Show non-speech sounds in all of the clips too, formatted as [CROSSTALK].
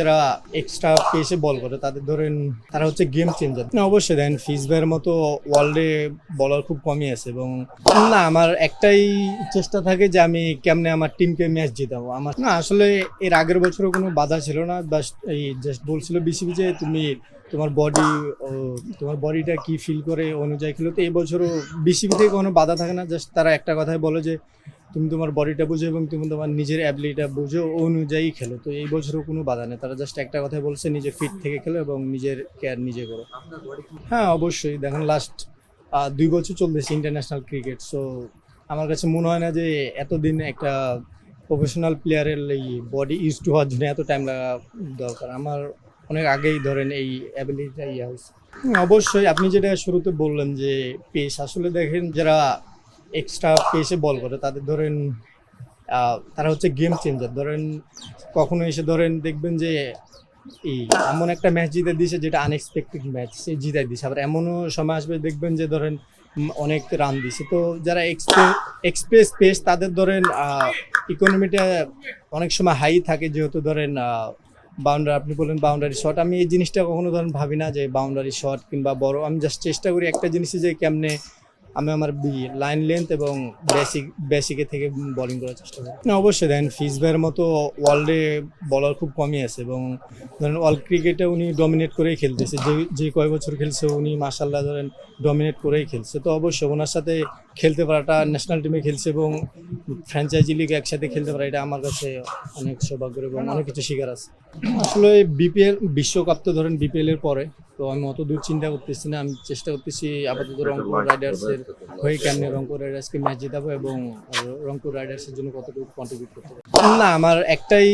যারা এক্সট্রা পেসে বল করে, তাদের ধরেন তারা হচ্ছে গেম চেঞ্জার না, অবশ্যই দেন ফিসবের মতো ওয়ার্ল্ডে বলার খুব কমই আছে এবং না, আমার একটাই চেষ্টা থাকে যে আমি কেমনে আমার টিমকে ম্যাচ জিতাবো। আমার না, আসলে এর আগের বছরও কোনো বাধা ছিল না, বাস এই জাস্ট বলছিল বিসিবি যে তুমি তোমার বডি তোমার বডিটা কি ফিল করে অনুযায়ী খেলো। তো এই বছরও বিসিবি থেকে কোনো বাধা থাকে না জাস্ট তারা একটা কথাই বলে যে তুমি তোমার বডিটা বুঝো এবং তুমি তোমার নিজের অ্যাবিলিটা বুঝো অনুযায়ী খেলো। তো এই বছরও কোনো বাধা নেই। তারা জাস্ট একটা কথাই বলছে নিজে ফিট থেকে খেলো এবং নিজের কেয়ার নিজে করো। হ্যাঁ অবশ্যই। দেখেন লাস্ট দুই বছর চলতেছে ইন্টারন্যাশনাল ক্রিকেট সো আমার কাছে মনে হয় না যে এতদিন একটা প্রফেশনাল প্লেয়ারের এই বডি ইউজ টু হওয়ার জন্য এত টাইম লাগা দরকার। আমার অনেক আগেই ধরেন এই অ্যাবিলিটিটা ইয়ে হয়েছে। অবশ্যই। আপনি যেটা শুরুতে বললেন যে পেস আসলে দেখেন যারা এক্সট্রা পেসে বল করে। তাদের ধরেন তারা হচ্ছে গেম চেঞ্জার ধরেন, কখনো এসে ধরেন দেখবেন যে, এই এমন একটা ম্যাচ জিতে দিছে যেটা আনএক্সপেক্টেড ম্যাচ সে জিতাই দিছে। আবার এমনও সময় আসবে দেখবেন যে, ধরেন অনেক রান দিছে। তো যারা এক্সপ্রেস পেস তাদের ধরেন ইকোনমিটা অনেক সময় হাই থাকে। যেহেতু ধরেন বাউন্ডারি আপনি বললেন বাউন্ডারি শট আমি এই জিনিসটা কখনো ধরেন ভাবি না যে বাউন্ডারি শট কিংবা বড়। আমি জাস্ট চেষ্টা করি একটা জিনিসই যে, কেমনে আমি আমার লাইন লেন্থ এবং বেসিক বেসিকে থেকে বোলিং করার চেষ্টা করি। না, অবশ্যই দেন ফিসবের মতো ওয়ার্ল্ডে বলার খুব কমই আছে এবং ধরেন ওয়ার্ল্ড ক্রিকেটে উনি ডমিনেট করেই খেলতেছে। যে যে কয় বছর খেলছে উনি মাসাল্লাহ ধরেন ডমিনেট করেই খেলছে। তো অবশ্যই ওনার সাথে খেলতে পারাটা ন্যাশনাল টিমে খেলছে এবং ফ্র্যাঞ্চাইজি লিগ একসাথে খেলতে পারা, এটা আমার কাছে অনেক সৌভাগ্যের এবং অনেক কিছু শিকার আছে। আসলে বিপিএল বিশ্বকাপ তো ধরেন বিপিএল এর পরে, তো আমি অত দূর চিন্তা করতেছি না, আমি চেষ্টা করতেছি আপাতত রংপুর রাইডার্সের হয়ে কেমনে রংপুর রাইডার্সকে ম্যাচ জেতাবো এবং রংপুর রাইডার্সের জন্য কতটুকু কন্ট্রিবিউট করতে না, আমার একটাই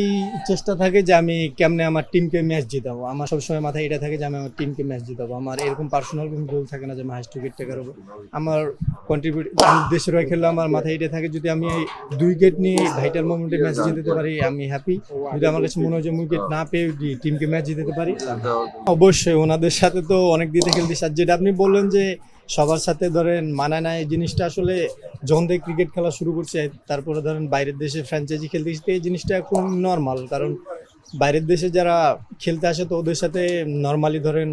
চেষ্টা থাকে যে আমি কেমনে আমার টিমকে ম্যাচ জিতাবো। আমার সবসময় মাথায় এটা থাকে যে আমি আমার টিমকে ম্যাচ জিতাবো। আমার এরকম পার্সোনাল কোনো গোল থাকে না যে আমি হাইস্ট উইকেট টেকার আমার কন্ট্রিবিউট দেশের হয়ে খেললে আমার মাথায় এটা থাকে যদি আমি দুই উইকেট নিয়ে ভাইটাল মোমেন্টে ম্যাচ জিতাতে পারি, আমি হ্যাপি যদি আমার কাছে মনে হয় যে উইকেট না পেয়ে টিমকে ম্যাচ জিতাতে পারি? অবশ্যই, ওনাদের সাথে তো অনেক দিতে খেলতেছি আর যেটা আপনি বললেন যে সবার সাথে ধরেন মানায় না এই জিনিসটা আসলে যখন থেকে ক্রিকেট খেলা শুরু করছে তারপরে ধরেন বাইরের দেশে ফ্র্যাঞ্চাইজি খেলতে গেছে, এই জিনিসটা এখন নর্মাল কারণ বাইরের দেশে যারা খেলতে আসে তো ওদের সাথে নর্মালি ধরেন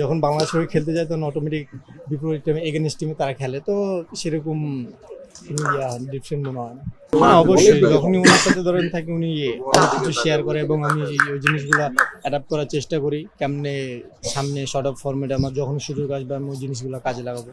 যখন বাংলাদেশ হয়ে খেলতে যায় তখন অটোমেটিক বিপরীত টিমে এগেনস্ট টিমে তারা খেলে। তো সেরকম ডিফারেন্ট মনে হয় হ্যাঁ অবশ্যই। যখনই [LAUGHS] ওনার সাথে ধরেন থাকি উনি কিছু শেয়ার করে এবং আমি ওই জিনিসগুলো অ্যাডাপ্ট করার চেষ্টা করি কেমনে সামনে শর্ট অফ ফর্মেটে আমার যখন সুযোগ আসবে আমি ওই জিনিসগুলো কাজে লাগাবো।